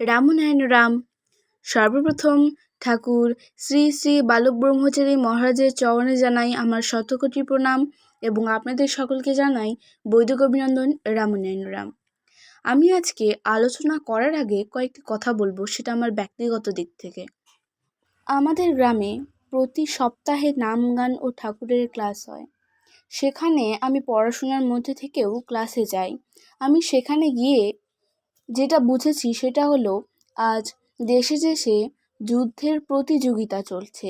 রামনারায়ণ রাম। সর্বপ্রথম ঠাকুর শ্রী শ্রী বালক ব্রহ্মচারী মহারাজের চরণে জানাই আমার শতকোটি প্রণাম এবং আপনাদের সকলকে জানাই বৈদিক অভিনন্দন রামনারায়ণ রাম। আমি আজকে আলোচনা করার আগে কয়েকটি কথা বলব সেটা আমার ব্যক্তিগত দিক থেকে। আমাদের গ্রামে প্রতি সপ্তাহে নাম গান ও ঠাকুরের ক্লাস হয়। সেখানে আমি পড়াশোনার মধ্যে থেকেও ক্লাসে যাই। আমি সেখানে গিয়ে যেটা বুঝেছি সেটা হলো, আজ দেশে দেশে যুদ্ধের প্রতিযোগিতা চলছে।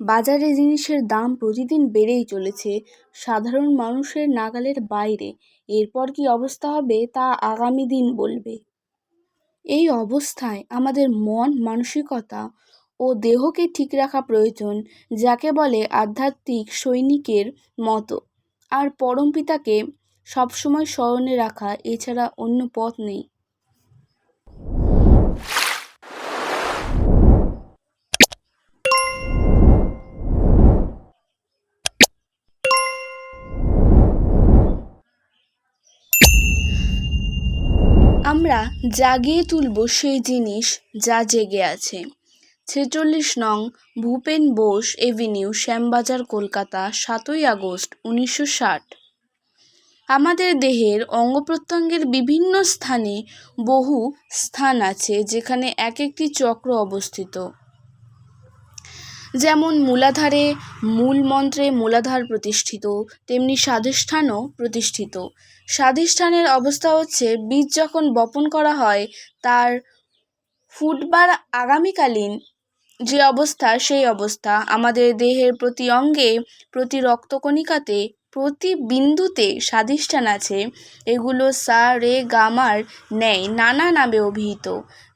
বাজারে জিনিসের দাম প্রতিদিন বেড়েই চলেছে। সাধারণ মানুষের নাগালের বাইরে। এরপর কি অবস্থা হবে তা আগামী দিন বলবে। এই অবস্থায় আমাদের মন, মানসিকতা ও দেহকে ঠিক রাখা প্রয়োজন, যাকে বলে আধ্যাত্মিক সৈনিকের মতো। আর পরম পিতাকে সবসময় স্মরণে রাখা এছাড়া অন্য পথ নেই। আমরা জাগিয়ে তুলব সেই জিনিস যা জেগে আছে। ছেচল্লিশ নং ভূপেন বোস এভিনিউ শ্যামবাজার, কলকাতা, সাতই আগস্ট, উনিশশো ষাট। আমাদের দেহের অঙ্গ প্রত্যঙ্গের বিভিন্ন স্থানে বহু স্থান আছে যেখানে এক একটি চক্র অবস্থিত। যেমন মূলাধারে মূল মন্ত্রে মূলাধার প্রতিষ্ঠিত, তেমনি স্বাধিষ্ঠানও প্রতিষ্ঠিত। স্বাধিষ্ঠানের অবস্থা হচ্ছে, বীজ যখন বপন করা হয়, তার ফুটবার আগামীকালীন যে অবস্থা, সেই অবস্থা। আমাদের দেহের প্রতি অঙ্গে প্রতি রক্তকণিকাতে প্রতি বিন্দুতে স্বাধিষ্ঠান আছে। এগুলো সা, রে গামার ন্যায় নানা নামে অভিহিত।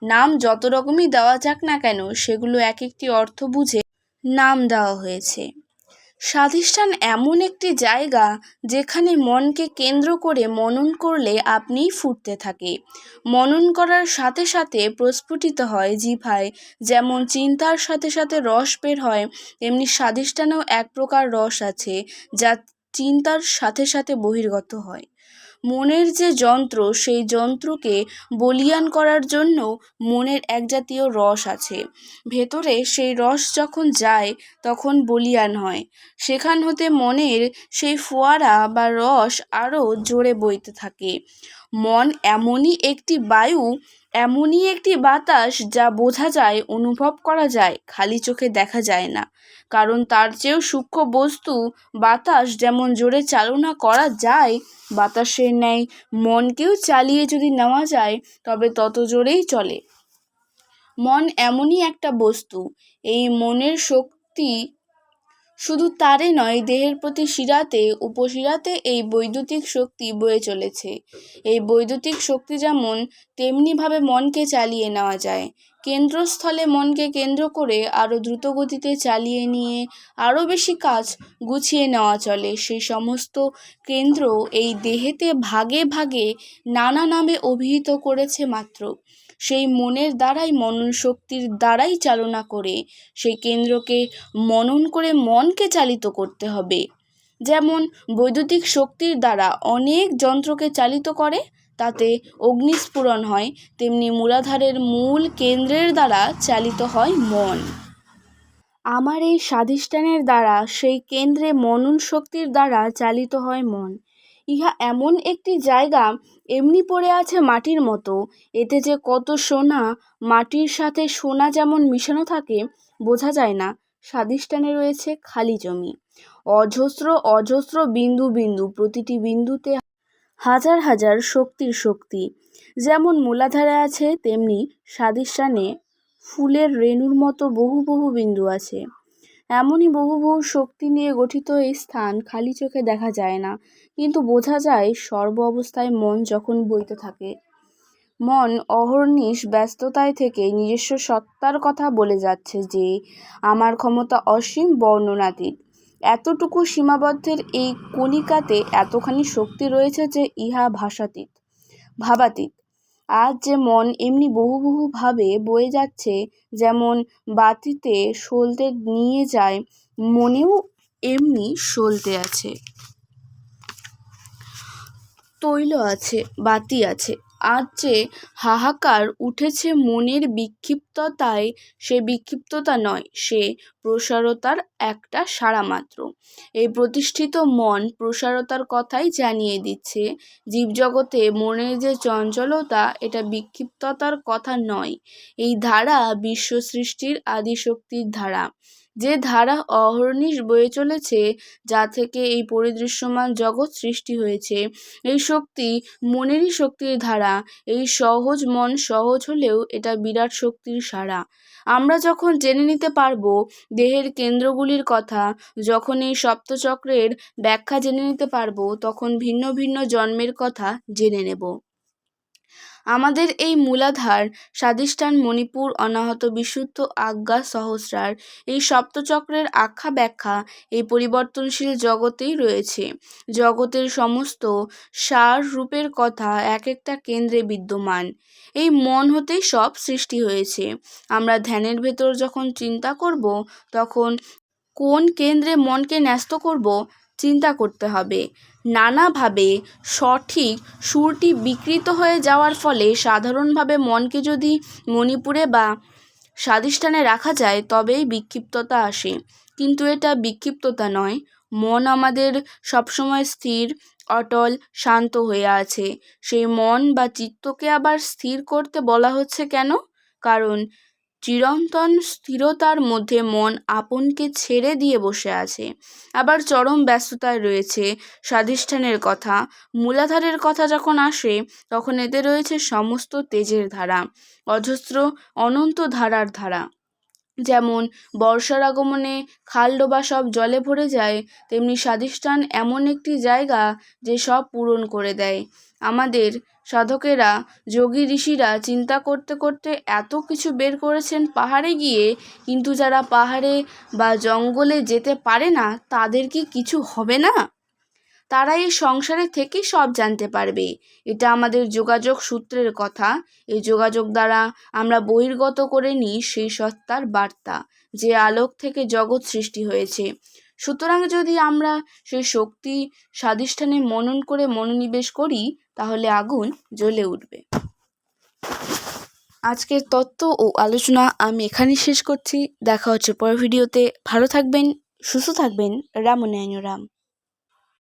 নাম যত রকমই দেওয়া যাক না কেন, সেগুলো এক একটি অর্থ বুঝে নাম দেওয়া হয়েছে। স্বাধিষ্ঠান এমন একটি জায়গা যেখানে মনকে কেন্দ্র করে মনন করলে আপনিই ফুটতে থাকে। মনন করার সাথে সাথে প্রস্ফুটিত হয় জিভায় যেমন চিন্তার সাথে সাথে রস বের হয়, তেমনি স্বাধিষ্ঠানেও এক প্রকার রস আছে, যা চিন্তার সাথে সাথে বহির্গত হয়। মনের যে যন্ত্র, সেই যন্ত্রকে বলিয়ান করার জন্য মনের এক জাতীয় রস আছে। ভেতরে সেই রস যখন যায়, তখন বলিয়ান হয়। সেখান হতে মনের সেই ফোয়ারা বা রস আরও জোরে বইতে থাকে। মন এমনই একটি বায়ু, এমনই একটি বাতাস যা বোঝা যায়, অনুভব করা যায়, খালি চোখে দেখা যায় না। কারণ তার চেয়েও সূক্ষ্ম বস্তু বাতাস যেমন জোরে চালনা করা যায়, বাতাসের ন্যায় মনকেও চালিয়ে যদি নেওয়া যায়, তবে তত জোরেই চলে। মন এমনই একটা বস্তু, এই মনের শক্তি শুধু তারে নয়, দেহের প্রতি শিরাতে, উপশিরাতে এই বৈদ্যুতিক শক্তি বয়ে চলেছে। এই বৈদ্যুতিক শক্তি যেমন তেমনিভাবে মনকে চালিয়ে নেওয়া যায়। কেন্দ্রস্থলে মনকে কেন্দ্র করে আরও দ্রুত গতিতে চালিয়ে নিয়ে আরও বেশি কাজ গুছিয়ে নেওয়া চলে। সেই সমস্ত কেন্দ্র এই দেহেতে ভাগে ভাগে নানা নামে অভিহিত করেছে মাত্র। সেই মনের দ্বারাই মনন শক্তির দ্বারাই চালনা করে, সেই কেন্দ্রকে মনন করে মনকে চালিত করতে হবে। যেমন বৈদ্যুতিক শক্তির দ্বারা অনেক যন্ত্রকে চালিত করে, তাতে অগ্নিস্ফুরণ হয়, তেমনি মূলাধারের মূল কেন্দ্রের দ্বারা চালিত হয় মন। আমার এই স্বাধিষ্ঠানের দ্বারা সেই কেন্দ্রে মনন শক্তির দ্বারা চালিত হয় মন। ইহা এমন একটি জায়গা এমনি পড়ে আছে মাটির মতো। এতে যে কত সোনা, মাটির সাথে সোনা যেমন মিশানো থাকে, বোঝা যায় না। স্বাধিষ্ঠানে রয়েছে খালি জমি। অজস্র অজস্র বিন্দু বিন্দু প্রতিটি বিন্দুতে হাজার হাজার শক্তির শক্তি। যেমন মূলাধারে আছে, তেমনি স্বাধিষ্ঠানে ফুলের রেণুর মতো বহু বহু বিন্দু আছে। এমনই বহু বহু শক্তি নিয়ে গঠিত এই স্থান খালি চোখে দেখা যায় না। কিন্তু বোঝা যায় সর্ব অবস্থায় মন যখন বইতে থাকে। মন অহর্নিশ ব্যস্ততায় থেকে নিজস্ব সত্তার কথা বলে যাচ্ছে যে, আমার ক্ষমতা অসীম বর্ণনাতীত। এতটুকু সীমাবদ্ধের এই কণিকাতে এতখানি শক্তি রয়েছে যে ইহা ভাষাতীত, ভাবাতীত। আজ যেমন এমনি বহু বহুভাবে বয়ে যাচ্ছে, যেমন বাতিতে সলতে নিয়ে যায়, মনেও এমনি সলতে আছে। তৈল আছে, বাতি আছে আজ হাহাকার উঠেছে মনের বিক্ষিপ্ততায়, সে বিক্ষিপ্ততা নয়, সে প্রসারতার একটা সাড়া মাত্র এই প্রতিষ্ঠিত মন প্রসারতার কথাই জানিয়ে দিচ্ছে। জীবজগতে মনের যে চঞ্চলতা, এটা বিক্ষিপ্ততার কথা নয়। এই ধারা বিশ্ব সৃষ্টির আদিশক্তির ধারা। যে ধারা অহর্নিশ বয়ে চলেছে, যা থেকে এই পরিদৃশ্যমান জগৎ সৃষ্টি হয়েছে। এই শক্তি মনেরই শক্তির ধারা, এই সহজ মন সহজ হলেও এটা বিরাট শক্তির সারা আমরা যখন জেনে নিতে পারব দেহের কেন্দ্রগুলির কথা, যখন এই সপ্তচক্রের ব্যাখ্যা জেনে নিতে পারব, তখন ভিন্ন ভিন্ন জন্মের কথা জেনে নেব। আমাদের এই মূলাধার স্বাদিষ্ঠান মণিপুর অনাহত বিশুদ্ধ আজ্ঞা সহস্রার এই সপ্তচক্রের আখ্যা ব্যাখ্যা এই পরিবর্তনশীল জগতেই রয়েছে। জগতের সমস্ত সার রূপের কথা এক একটা কেন্দ্রে বিদ্যমান। এই মন হতেই সব সৃষ্টি হয়েছে। আমরা ধ্যানের ভেতর যখন চিন্তা করব, তখন কোন কেন্দ্রে মনকে ন্যস্ত করব চিন্তা করতে হবে। নানাভাবে সঠিক সুরটি বিকৃত হয়ে যাওয়ার ফলে সাধারণভাবে মনকে যদি মণিপুরে বা স্বাধিষ্ঠানে রাখা যায়, তবেই বিক্ষিপ্ততা আসে। কিন্তু এটা বিক্ষিপ্ততা নয়। মন আমাদের সবসময় স্থির, অটল, শান্ত হয়ে আছে। সেই মন বা চিত্তকে আবার স্থির করতে বলা হচ্ছে কেন? কারণ চিরন্তন স্থিরতার মধ্যে মন আপনকে ছেড়ে দিয়ে বসে আছে। আবার চরম ব্যস্ততায় রয়েছে স্বাধিষ্ঠানের কথা। মূলাধারের কথা যখন আসে, তখন এতে রয়েছে সমস্ত তেজের ধারা, অজস্র অনন্ত ধারার ধারা। যেমন বর্ষার আগমনে খালডোবা সব জলে ভরে যায়, তেমনি স্বাধিষ্ঠান এমন একটি জায়গা যে সব পূরণ করে দেয়। আমাদের সাধকেরা, যোগী ঋষিরা চিন্তা করতে করতে এত কিছু বের করেছেন পাহাড়ে গিয়ে, কিন্তু যারা পাহাড়ে বা জঙ্গলে যেতে পারে না, তাদের কি কিছু হবে না? তারা এই সংসারে থেকে সব জানতে পারবে। এটা আমাদের যোগাযোগ সূত্রের কথা। এই যোগাযোগ দ্বারা আমরা বহির্গত করে নিই সেই সত্তার বার্তা, যে আলোক থেকে জগৎ সৃষ্টি হয়েছে। সুতরাং যদি আমরা সেই শক্তি স্বাধিষ্ঠানে মনন করে মনোনিবেশ করি, তাহলে আগুন জ্বলে উঠবে। আজকের তত্ত্ব ও আলোচনা আমি এখানেই শেষ করছি। দেখা হচ্ছে পরের ভিডিওতে। ভালো থাকবেন, সুস্থ থাকবেন। রাম রাম।